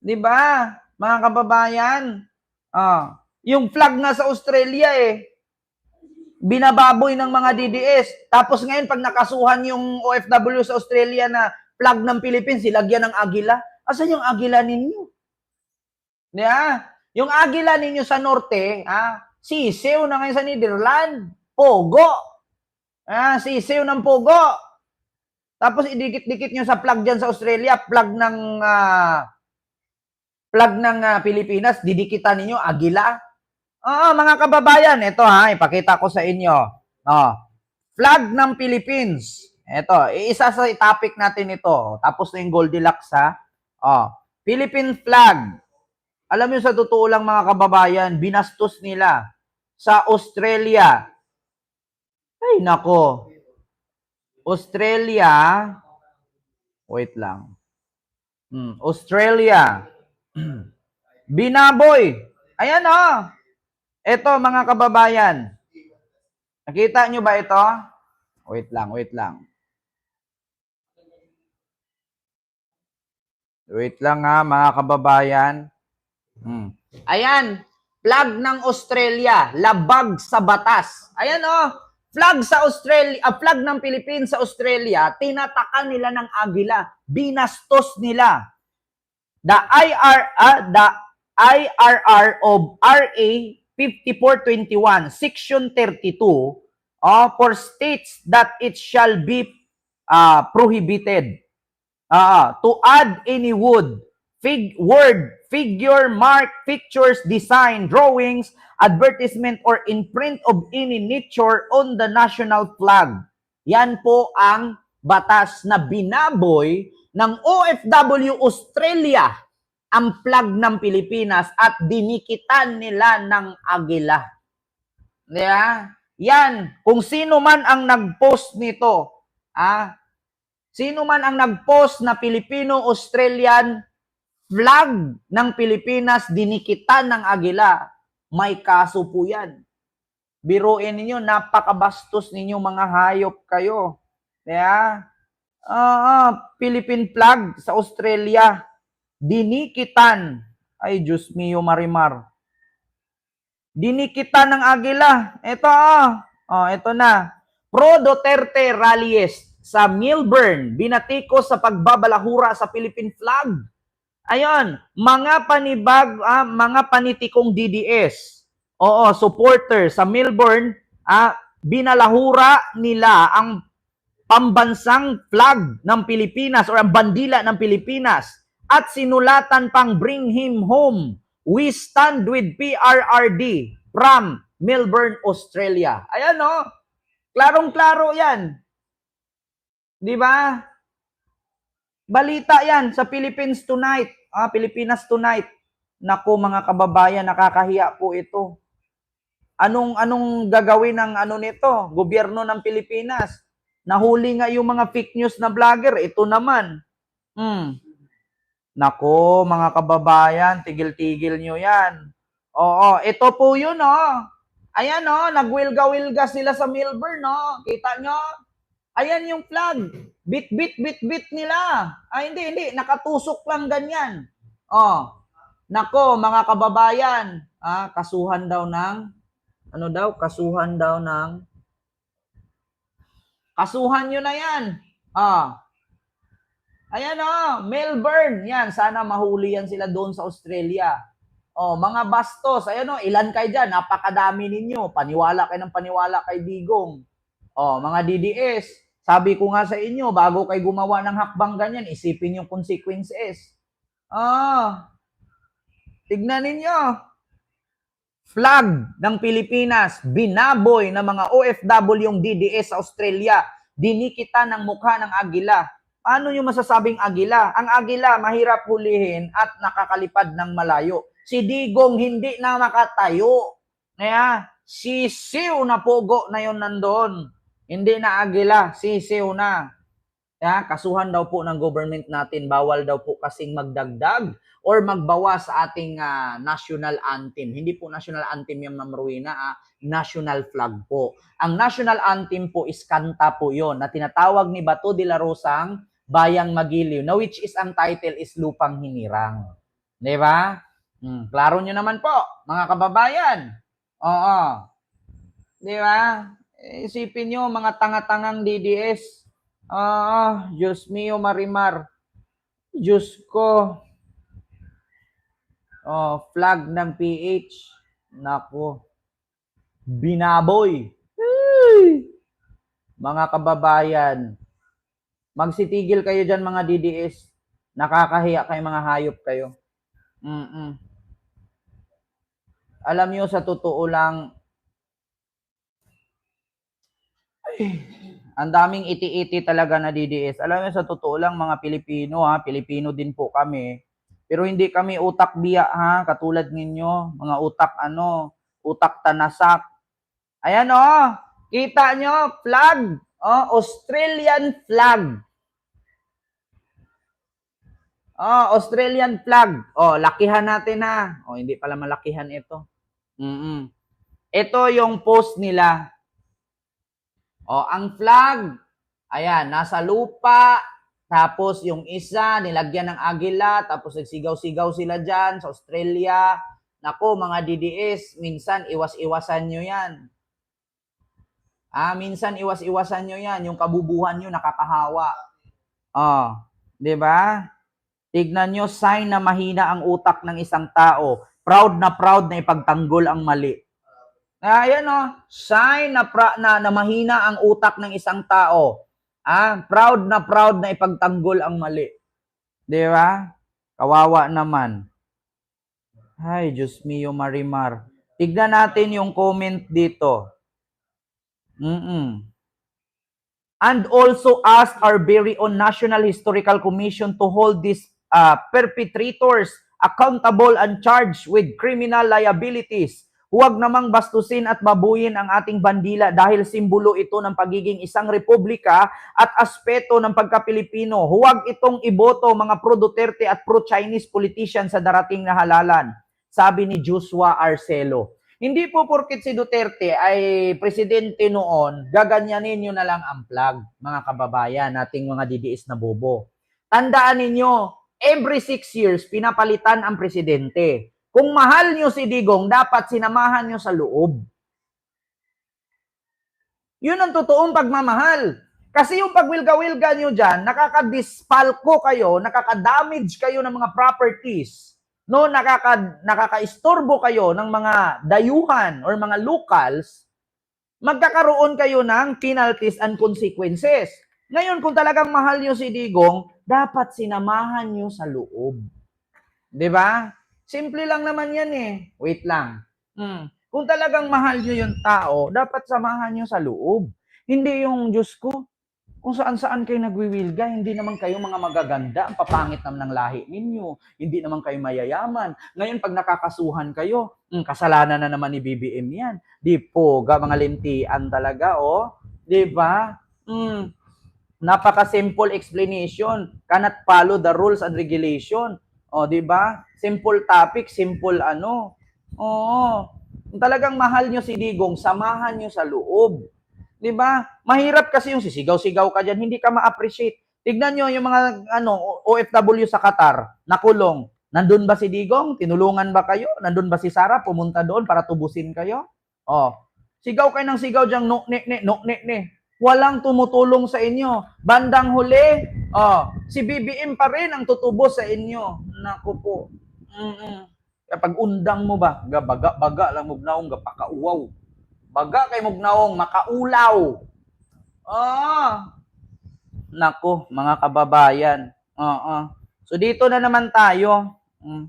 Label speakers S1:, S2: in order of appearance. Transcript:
S1: 'Di ba? Mga kababayan. Ah, yung flag nga sa Australia eh binababoy ng mga DDS. Tapos ngayon pag nakasuhan yung OFW sa Australia na flag ng Philippines, silagyan ng agila. Asan yung agila ninyo? Di ba? Yung agila ninyo sa norte, ah, sisiw na ngayon sa Netherlands. Pogo. Ah, sisiw ng pogo. Tapos idikit-dikit nyo sa flag dyan sa Australia, flag ng ah, flag ng ah, Pilipinas, didikitan ninyo, agila. Oo, mga kababayan, ito ha, ipakita ko sa inyo. Oh, flag ng Philippines. Ito, isa sa topic natin ito. Tapos na yung Goldilocks ha. Oh, Philippine flag. Alam niyo sa totoo lang mga kababayan, binastos nila sa Australia. Ay nako. Australia. Wait lang. Hmm, Australia. Binaboy. Ayan oh. Ito mga kababayan. Nakita nyo ba ito? Wait lang, wait lang. Wait lang ha, mga kababayan. Hmm. Ayan, flag ng Australia, labag sa batas. Ayan oh, flag sa Australia, ah, flag ng Philippines sa Australia, tinatakan nila ng agila, binastos nila. The IR, ah, the IRR of RA 5421, Section 32, uh, for states that it shall be uh, prohibited uh, to add any wood, fig, word, figure, mark, pictures, design, drawings, advertisement, or imprint of any nature on the national flag. Yan po ang batas na binaboy ng OFW Australia ang flag ng Pilipinas at dinikitan nila ng agila. Yeah? Yan, kung sino man ang nag-post nito, ah, sino man ang nag-post na Filipino-Australian flag ng Pilipinas dinikitan ng agila, may kaso po yan. Biruin ninyo, napakabastos ninyo mga hayop kayo. Yeah? Ah, Philippine flag sa Australia, dinikitan. Ay, Diyos mio marimar. Dinikitan ng agila. Ito, oh. oh ito na. Pro Duterte rallies sa Melbourne, binatiko sa pagbabalahura sa Philippine flag. Ayon, mga panibag, ah, mga panitikong DDS. Oo, supporter sa Melbourne, ah, binalahura nila ang pambansang flag ng Pilipinas or ang bandila ng Pilipinas at sinulatan pang bring him home. We stand with PRRD from Melbourne, Australia. Ayan no. Klarong-klaro 'yan. 'Di ba? Balita 'yan sa Philippines tonight. Ah, Pilipinas tonight. Nako mga kababayan, nakakahiya po ito. Anong anong gagawin ng ano nito? Gobyerno ng Pilipinas. Nahuli nga yung mga fake news na vlogger. Ito naman. Hmm. Nako, mga kababayan, tigil-tigil nyo yan. Oo, ito po yun, oh. Ayan, oh, nagwilga-wilga sila sa Melbourne, no? Kita nyo? Ayan yung flag. Bit-bit, bit-bit nila. Ay, hindi, hindi. Nakatusok lang ganyan. Oh. Nako, mga kababayan, ah, kasuhan daw ng, ano daw, kasuhan daw ng, kasuhan nyo na yan. Ah, Ayan oh, Melbourne. Yan, sana mahuli yan sila doon sa Australia. Oh, mga bastos. Ayan oh, ilan kayo dyan? Napakadami ninyo. Paniwala kayo ng paniwala kay Digong. Oh, mga DDS. Sabi ko nga sa inyo, bago kayo gumawa ng hakbang ganyan, isipin yung consequences. Ah, tignan ninyo. Flag ng Pilipinas, binaboy ng mga OFW yung DDS sa Australia. Dinikita ng mukha ng agila Paano nyo masasabing agila? Ang agila, mahirap hulihin at nakakalipad ng malayo. Si Digong hindi na makatayo. Kaya, sisiw na pugo na yon nandoon. Hindi na agila, sisiw na. Kaya, kasuhan daw po ng government natin, bawal daw po kasing magdagdag or magbawa sa ating uh, national anthem. Hindi po national anthem yung Ma'am Rowena, ah, national flag po. Ang national anthem po is kanta po yon na tinatawag ni Bato de la Rosang Bayang Magiliw, na which is ang title is Lupang Hinirang. Di ba? Hmm, klaro nyo naman po, mga kababayan. Oo. Di ba? Isipin nyo, mga tanga-tangang DDS. Ah, Diyos mio, Marimar. Diyos ko. Oh, flag ng PH. Nako. Binaboy. Ay! Mga kababayan, magsitigil kayo dyan mga DDS. Nakakahiya kayo mga hayop kayo. Mm-mm. Alam nyo, sa totoo lang, ay, ang daming iti-iti talaga na DDS. Alam nyo, sa totoo lang, mga Pilipino, ha, Pilipino din po kami. Pero hindi kami utak biya, ha, katulad ninyo, mga utak ano, utak tanasak. Ayan, oh, kita nyo, flag, oh, Australian flag. Oh, Australian flag. Oh, lakihan natin na. Oh, hindi pala malakihan ito. Mm Ito yung post nila. Oh, ang flag, ayan, nasa lupa, tapos yung isa, nilagyan ng agila, tapos nagsigaw-sigaw sila dyan sa Australia. Nako, mga DDS, minsan iwas-iwasan nyo yan. Ah, minsan iwas-iwasan nyo yan. Yung kabubuhan nyo nakakahawa. Oh, di ba? Tignan nyo, sign na mahina ang utak ng isang tao. Proud na proud na ipagtanggol ang mali. Ah, Ayan o, sign na, pra, na, na mahina ang utak ng isang tao. Ah, proud na proud na ipagtanggol ang mali. Di ba? Kawawa naman. Ay, Diyos mio, Marimar. Tignan natin yung comment dito. Mm-mm. And also ask our very own National Historical Commission to hold these uh, perpetrators accountable and charged with criminal liabilities. Huwag namang bastusin at babuyin ang ating bandila dahil simbolo ito ng pagiging isang republika at aspeto ng pagka-Pilipino. Huwag itong iboto mga pro-Duterte at pro-Chinese politicians sa darating na halalan, sabi ni Joshua Arcelo. Hindi po porkit si Duterte ay presidente noon, gaganyanin nyo na lang ang flag, mga kababayan, nating mga DDS na bobo. Tandaan ninyo, every six years, pinapalitan ang presidente. Kung mahal nyo si Digong, dapat sinamahan nyo sa loob. Yun ang totoong pagmamahal. Kasi yung pagwilga-wilga nyo dyan, nakakadispalko kayo, nakakadamage kayo ng mga properties, no, nakaka, nakakaistorbo kayo ng mga dayuhan or mga locals, magkakaroon kayo ng penalties and consequences. Ngayon, kung talagang mahal nyo si Digong, dapat sinamahan nyo sa loob. ba? Simple lang naman yan eh. Wait lang. Hmm. Kung talagang mahal nyo yung tao, dapat samahan nyo sa loob. Hindi yung, Diyos ko, kung saan-saan kayo nagwiwilga, hindi naman kayo mga magaganda, ang papangit naman ng lahi ninyo, hindi naman kayo mayayaman. Ngayon, pag nakakasuhan kayo, hmm, kasalanan na naman ni BBM yan. Di po, ga, mga lintian talaga, oh. Di ba? Hmm. Napaka-simple explanation. Cannot follow the rules and regulation. O, di ba? Simple topic, simple ano. Oo. Kung talagang mahal nyo si Digong, samahan nyo sa loob. Di ba? Mahirap kasi yung sisigaw-sigaw ka dyan, hindi ka ma-appreciate. Tignan nyo yung mga ano, OFW sa Qatar, nakulong. Nandun ba si Digong? Tinulungan ba kayo? Nandun ba si Sara? Pumunta doon para tubusin kayo? Oh. Sigaw kayo ng sigaw diyang no, ne, ne, no, ne, ne. Walang tumutulong sa inyo. Bandang huli, oh, si BBM pa rin ang tutubos sa inyo. Naku po. Mm-mm. Kapag undang mo ba, ga baga, baga lang mugnaong ga pakauwaw. Baga kay mugnaong makaulaw. Ah. Nako, mga kababayan. Oo. So dito na naman tayo. Mm.